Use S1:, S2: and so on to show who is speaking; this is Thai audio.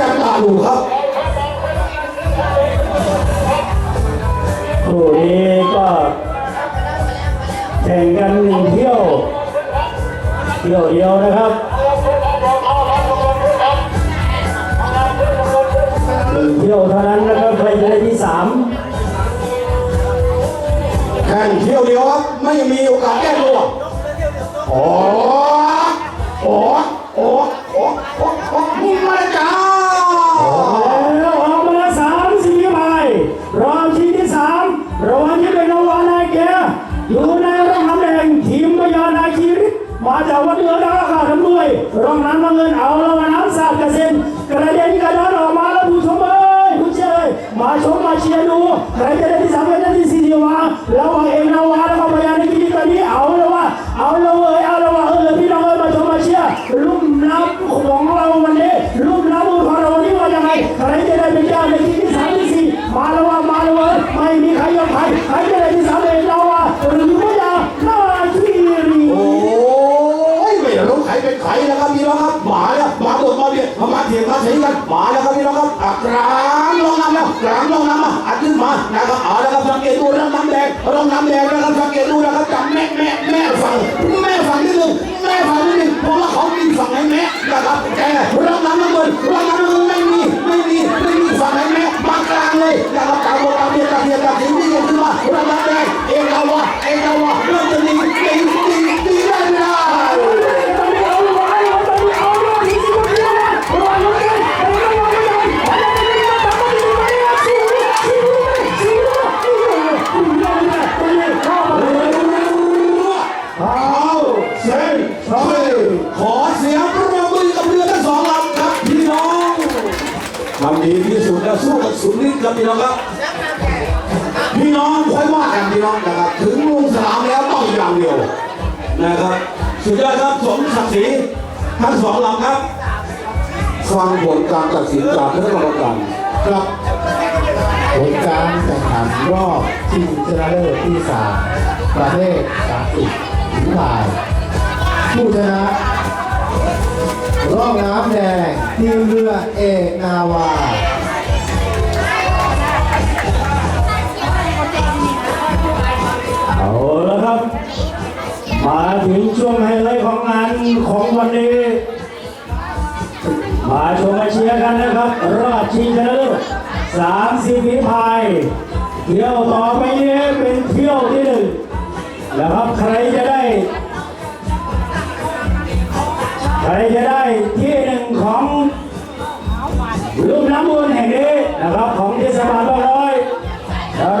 S1: จับตาดูครับ
S2: คู่นี้ก็แข่งกันหนึ่งเที่ยว เที่ยวเดียวนะครับหนึ่งเที่ยวเท่านั้นนะครับใครจะได้ที่สาม
S1: แข่งเที่ยวเดียวครับไม่มีโอกาสแก้ตัวโอ้โอ้โอ้โอ้โอ้โอ้มึงมาเลยจ้าี
S2: ริมาจากวัดเหนือาราคาทำด้วยร่องน้ำมาเงินเอาแล้วมาน้ำสาดกระเซ็นกระเด็นกระดานออกมาแล้วผู้ชมเอ้ยผู้เชยมาชมมาเชียร์ดูใครจะได้ที่สามจะได้ที่สี่ดีวะแล้ว่างเอ รู้ใครเป็นใครนะ
S1: ครับพี่น้องครับหมาเนี่ยหมาบดมาเบียดมามาเถียงมาเถียงกันหมานะครับพี่น้องครับอะกลางลงน้ำแล้วกลางลงน้ำมาอัดขึ้นมานะครับเอาละครับสังเกตดูร่องน้ำแดงร่องน้ำแดงนะ ซนเฮ้ยขอเสียงปรบมือกับเรือทั้งสองลำครับพี่น้องทำดีที่สุดแล้วสู้กันสุดฤทธิ์ครับพี่น้องครับ พี่น้องค่อยว่ากันพี่น้องนะครับ ถึงลงสนามแล้วต้องอย่างเดียวนะครับ สุดยอดครับสมศักดิ์ศรีทั้งสองลำครับฟังผลการตัดสินจากคณะกรรมการครับ
S3: ผลการแข่งขันรอบชิงชนะเลิศที่สามประเภทสามสิบถึงผ่าน ผู้ชนะรอบน้ำแดงทีมเรือเอกนาวา
S2: เอาละครับ มาถึงช่วงไฮไลท์ของงานของวันนี้ มาชมมาเชียร์กันนะครับ รอบชิงชนะเลิศสามสิบฝีพายเที่ยวต่อไปนี้เป็นเที่ยวที่หนึ่งนะครับใครจะได้ จะได้ที่หนึ่งของลูก